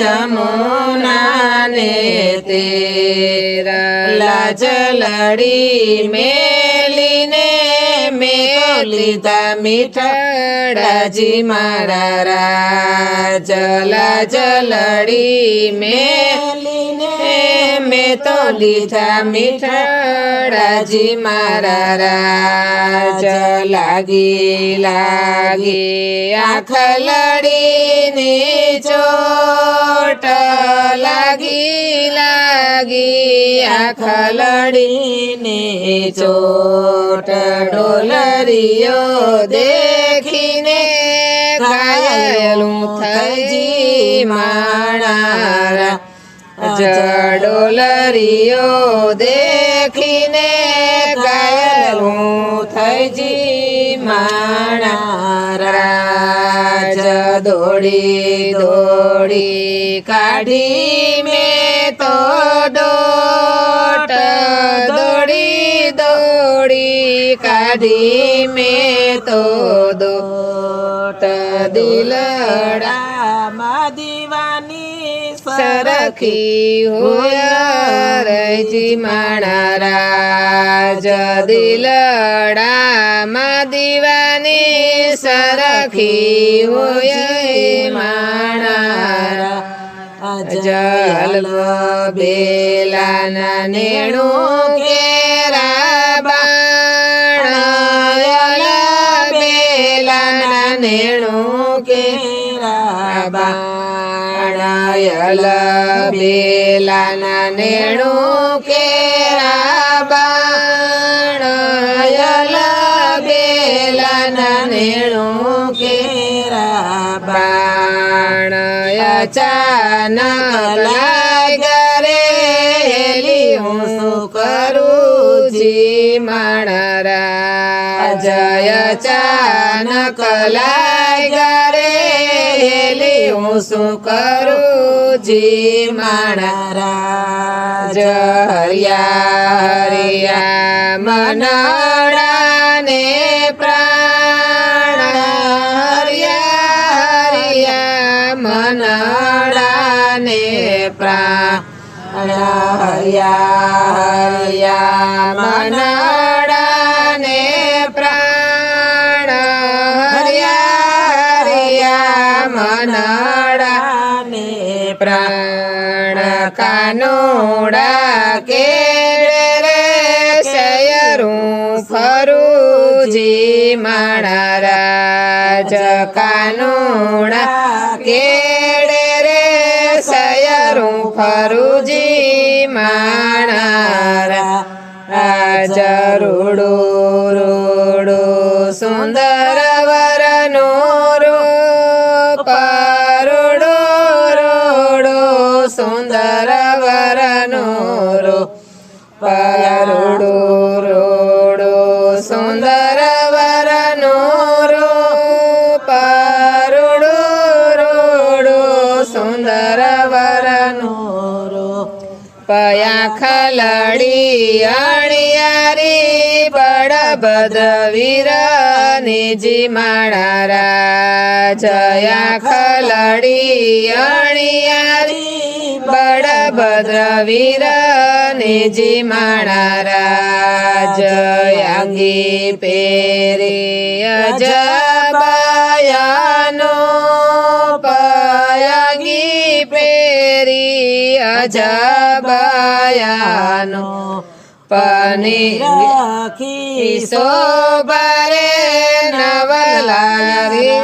જમુનાને તેરા લાજ લડી મેલીને चलित मिठाजी मारा जला जलड़ी में मैं तो लीधा मिठाजी मारा जलागी लागी आख लड़ी ने चोट लगी लागी आख लड़ी ने चोट डोलरी ડોલરીઓ દેખીને ઘાયલું થઈ માણારા. જડોલરીઓ દેખીને ઘાયલું થઈ માણારા. દોડી દોડી કાઢી કાઢી મેં તો દોટ દિલડામાં દીવાની સરખી હોય રજી માણારા જ દિલડામાં દીવાની સરખી હોય માણારા જલ બેલાના નેણું કેરા નેણું કેરા બાણાયલ બેલાના નેણું કેરા બાણાયલ બેલાના નેણું કેરા બાણ અચાનક લાગરે હેલી હું શું કરું જી માણરા જય અચાનક લાગરે હેલી, હું શું કરું? જી માણા રાજ હરિયા, મનડાને પ્રાણ હરિયા હરિયા, મનડાને પ્રાણ હરિયા હરિયા, મનડાને પ્રાણ કાનોડા કે રે શયરું ફરુજી માણારાજ કાનોડા કે શયરું ફરુજી પયા ખલડી અણિયારી બળભદ્ર વીર નિજી માણારા જયા ખલડી અણિયારી બળભદ્ર વીર નિજી માણારા જયાંગી પેરી અજબાયાનો પેરી અજબાયાનો પની રાખી શોભારે નવલારી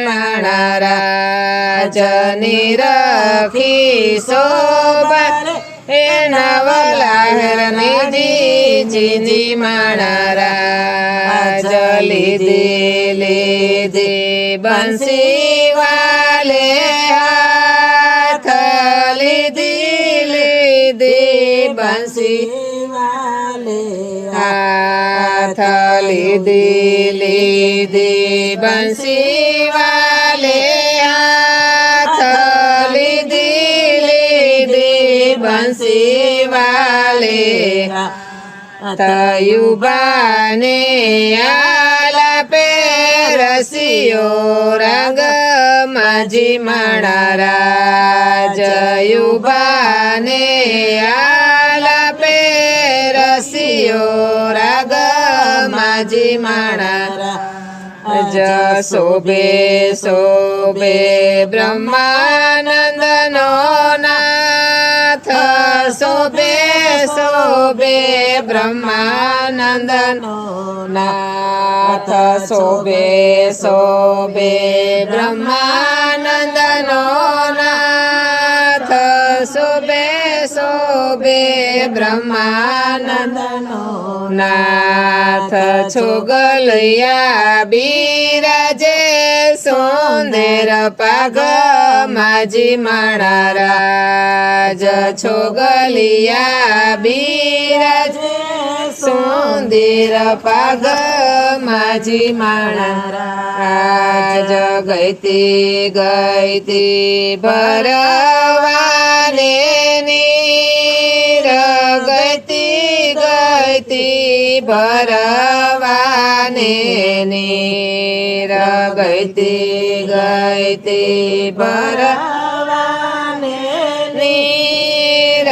માણારા જની રાખી શોભારે એ નવલાહર નિધિ જીની માણારા જલી દે દે બંસી વાલે હાથ લીધી બંસી હાથ લીધી લીધી બંસી વાલે હાથ લીધી લીધી બંસી વાલે તયુબાને આલાપે રસિયો રંગ માજી માણારા જયુબાને રસિયો રાગ માજી માણા જ શોભે બ્રહ્માનંદનો નાથ. શોભે શોભે બ્રહ્માનંદનો નાથ. શોભે શોભે બ્રહ્માનંદનો શોભે બ્રહ્માનંદનો નાથ છોગલયા બિરાજે સુંદર પાગ માજી માણારાજ છોગલિયા બિરાજે સુંદર પાગ માજી માણારાજ ગઈતી ગઈતી ભરવાને નીર ગઈતી ગઈતી ભરવાને નીર ગઈતી ગઈતી ભરવાને નીર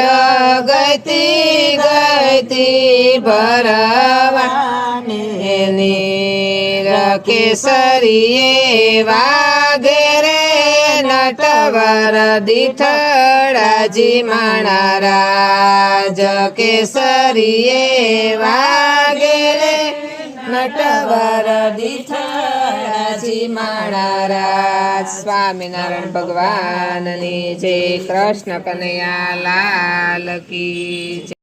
ગઈતી ગઈતી ભરવાને નીર કેસરીએ नटवर दिथळजी म्हणारा केसरी वागे नटवर दिथळजी म्हणाराज स्वामीनारायण भगवान जे कृष्ण कनया लाल की